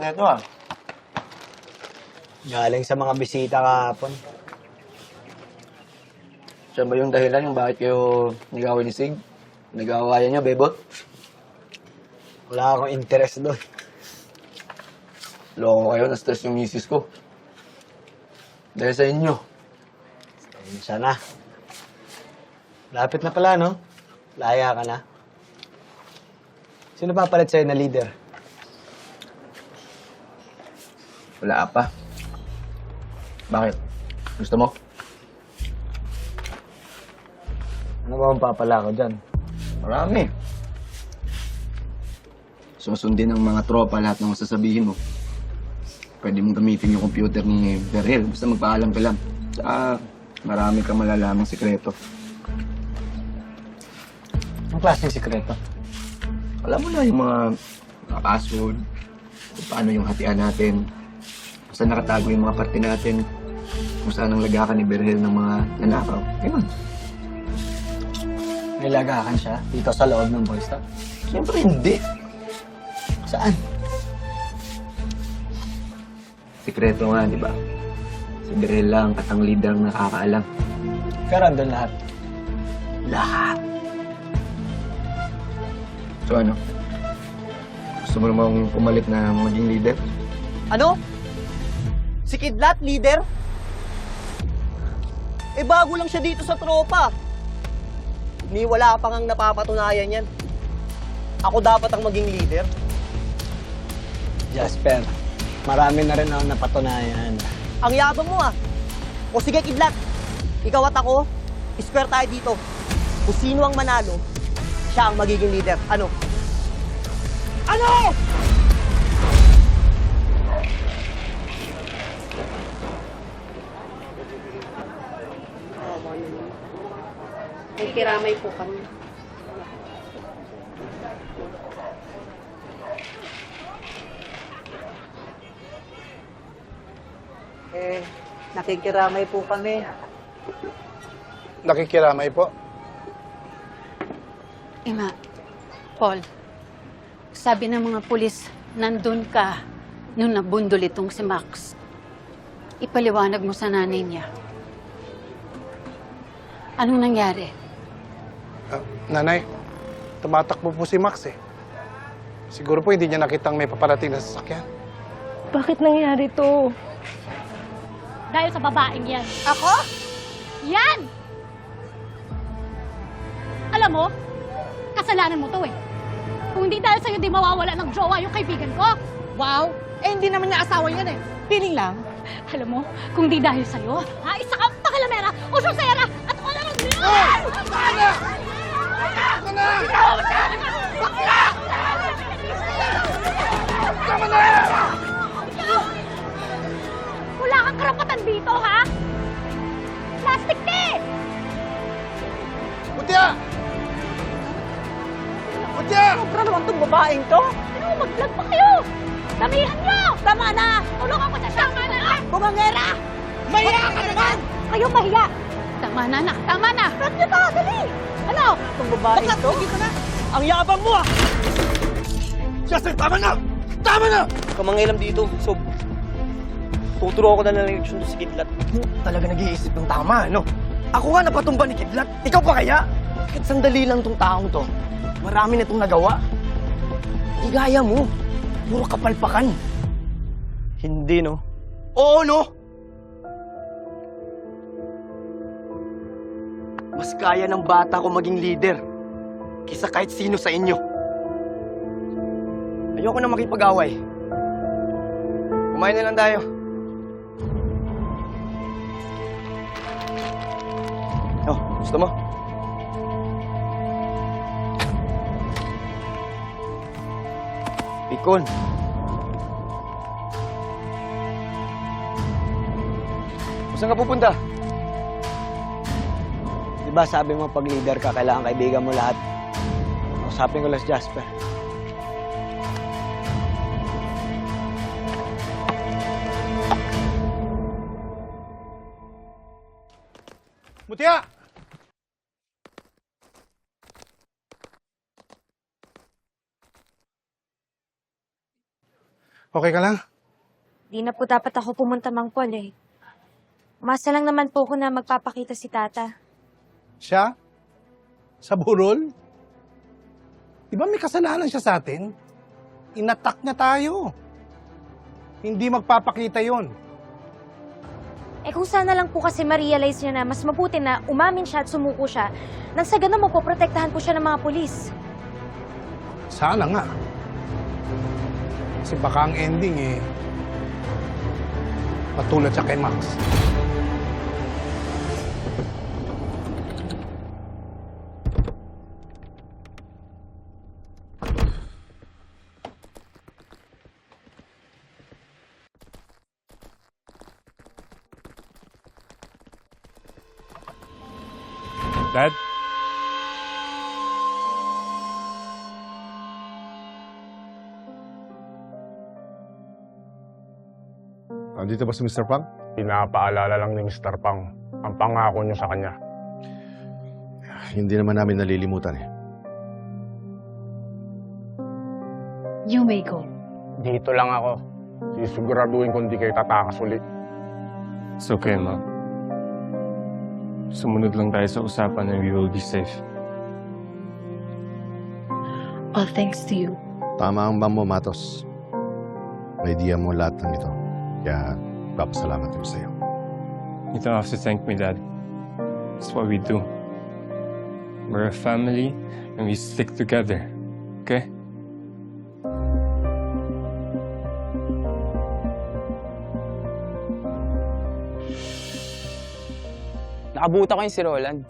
ito ah. Galing sa mga bisita kahapon. Siya ba yung dahilan yung bakit kayo nag-away ni Sig? Nag-aawayan niya, bebot? Wala akong interest doon. Loko kayo, na-stress yung misis ko. Dahil sa inyo. Pasensya na. Lapit na pala, no? Laya ka na. Sino papalit sa'yo na leader? Wala pa. Bakit? Gusto mo? Ano ba ang papala ko dyan? Marami. Susundin ng mga tropa lahat ng sasabihin mo. Pwede mong gamitin yung computer ni Beryl. Basta magpaalam ka lang. Tsaka marami kang malalamang sikreto. Ang klaseng sikreto? Alam mo na yung mga, mga password, kung paano yung hatian natin, saan nakatago yung mga parte natin, kung saan ang lagakan ni Beryl ng mga nanakaw. Ganun. May lagakan siya dito sa loob ng boy stop. Siyempre hindi. Saan? Sikreto nga, di ba? Si Beryl lang at ang leader ang nakakaalam. Pero andun lahat. Lahat. So ano? Gusto mo namang pumalit na maging leader? Ano? Si Kidlat, leader? Eh, bago lang siya dito sa tropa. Ni wala pa ngang napapatunayan yan. Ako dapat ang maging leader. Jasper, marami na rin ako napatunayan. Ang yabang mo ah. O sige, Kidlat. Ikaw at ako, square tayo dito. Kung sino ang manalo, siya ang magiging leader. Ano? Ano? May kiramay po kami. Eh, nakikiramay po kami. Nakikiramay po. Ima, Paul, sabi ng mga pulis, nandun ka nung nabundol itong si Max. Ipaliwanag mo sa nanay niya. Anong nangyari? Ah, nanay, tumatakbo po si Max eh. Siguro po hindi niya nakitang may paparating na sasakyan. Bakit nangyari to? Dahil sa babaeng yan. Ako? Yan! Alam mo, kasalanan mo to eh. Kung hindi dahil sa'yo, di mawawala ng jowa yung kaibigan ko. Wow! Eh, hindi naman niya asawa yan eh. Piling lang. Alam mo, kung di dahil sa'yo, ha, isa kang pakalamera, usyosera, at wala ng Diyos! Wala kang karapatan dito, ha? Plastic ka eh! Putya! Putya! Sobra naman tong babaeng to. Ano, mag-vlog pa kayo! Damihan nyo! Tama na! Tulungan ko siya! Tama na! Bumangera! Maya ka naman! Kayo mahiya! Tama na, anak! Tama na! Cut nyo to! Dali! Ano? Itong babaeng to? Sige ka na! Ang yabang mo ah! Justin, tama na! Tama na! Kamangilam dito. So, tuturo ako na ng leksyon to si Kidlat. Talaga nag-iisip ng tama, no? Ako nga napatumba ni Kidlat. Ikaw pa kaya? Kahit sandali lang tong taong to. Marami na itong nagawa. Di gaya mo. Puro kapalpakan. Hindi, no? Oo, no? Mas kaya ng bata ko maging leader kisa kahit sino sa inyo. Ayoko na makipag-away. Kumain na lang tayo. Oh, gusto mo? Pikon. Saan ka pupunta? Ba sabi mo pag leader ka, kailangan kaibigan mo lahat? Usapin ko lang si Jasper. Mutya! Okay ka lang? Di na po dapat ako pumunta Mang Paul eh. Masa lang naman po ko na magpapakita si Tata. Siya? Sa burol? Di ba may kasalanan siya sa atin? Inatak niya tayo. Hindi magpapakita yon. Eh kung sana lang po kasi ma-realize niya na mas mabuti na umamin siya at sumuko siya nang sa ganun mapoprotektahan po siya ng mga pulis. Sana nga. Kasi baka ang ending eh, patulad siya kay Max. Dad? Andito ba si Mr. Pang? Pinapaalala lang ni Mr. Pang ang pangako niyo sa kanya. Hindi naman namin nalilimutan eh. You may go. Dito lang ako. Sisiguraduhin kung di kayo tatakas uli. It's okay, ma. Sumunod lang tayo sa usapan and we will be safe. All thanks to you. Tama ang bang mo, Matos. May idea mo lahat ng ito. Kaya, papasalamat kami sa'yo. You don't have to thank me, Dad. It's what we do. We're a family and we stick together. Okay? Nakabuta ko yung si Roland.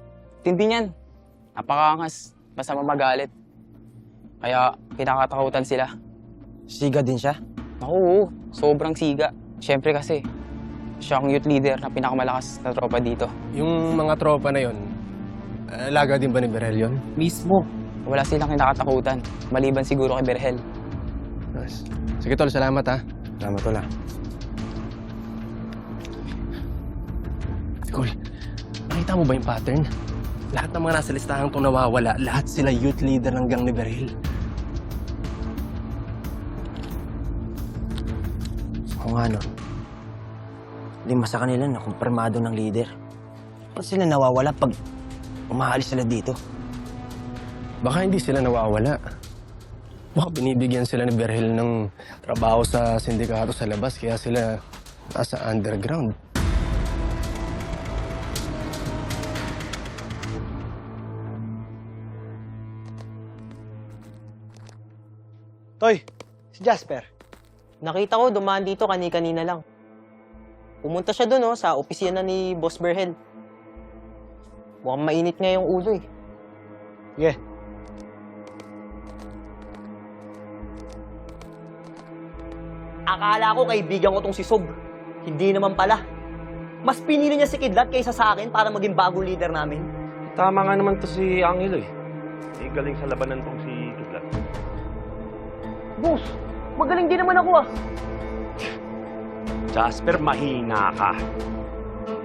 Tindi niyan. Napakaangas. Basta mamagalit. Kaya kinakatakutan sila. Siga din siya. Naku, oo. sobrang siga. Siyempre kasi, siya ang youth leader na pinakamalakas na tropa dito. Yung mga tropa na yon, alaga din ba ni Berel yun? Mismo. Wala silang kinakatakutan. Maliban siguro kay Berhel. Nice. Sige tol, salamat ha. Salamat tol ah. Cool. Nakita mo ba yung pattern? Lahat ng mga nasa listahan itong nawawala, lahat sila youth leader ng gang ni Berhil. Oo nga no. Lima sa kanila na kumpirmado ng leader. Ba't sila nawawala pag umaalis sila dito? Baka hindi sila nawawala. Baka binibigyan sila ni Berhil ng trabaho sa sindikato sa labas, kaya sila nasa underground. Toy, si Jasper. Nakita ko dumaan dito kani-kanina lang. Pumunta siya doon oh, sa opisina ni Boss Berhel. Mukhang mainit nga yung ulo eh. Yeah. Akala ko kaibigan ko tong si Sob. Hindi naman pala. Mas pinili niya si Kidlat kaysa sa akin para maging bagong leader namin. Tama nga naman to si Angelo eh. Eh, galing sa labanan tong si Kidlat. Boss, magaling din naman ako ah. Jasper, mahina ka.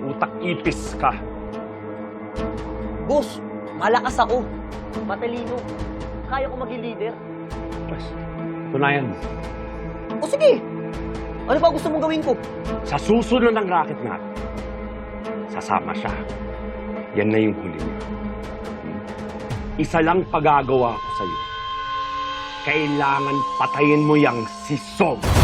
Utak ipis ka. Boss, malakas ako. Matalino. Kaya ko maging leader. Tunayan mo. O sige, ano ba gusto mong gawin ko? Sa susunod ng racket natin, sasama siya. Yan na yung huli niya. Hmm? Isa lang pagagawa ko sa'yo. Kailangan patayin mo yang si Sob.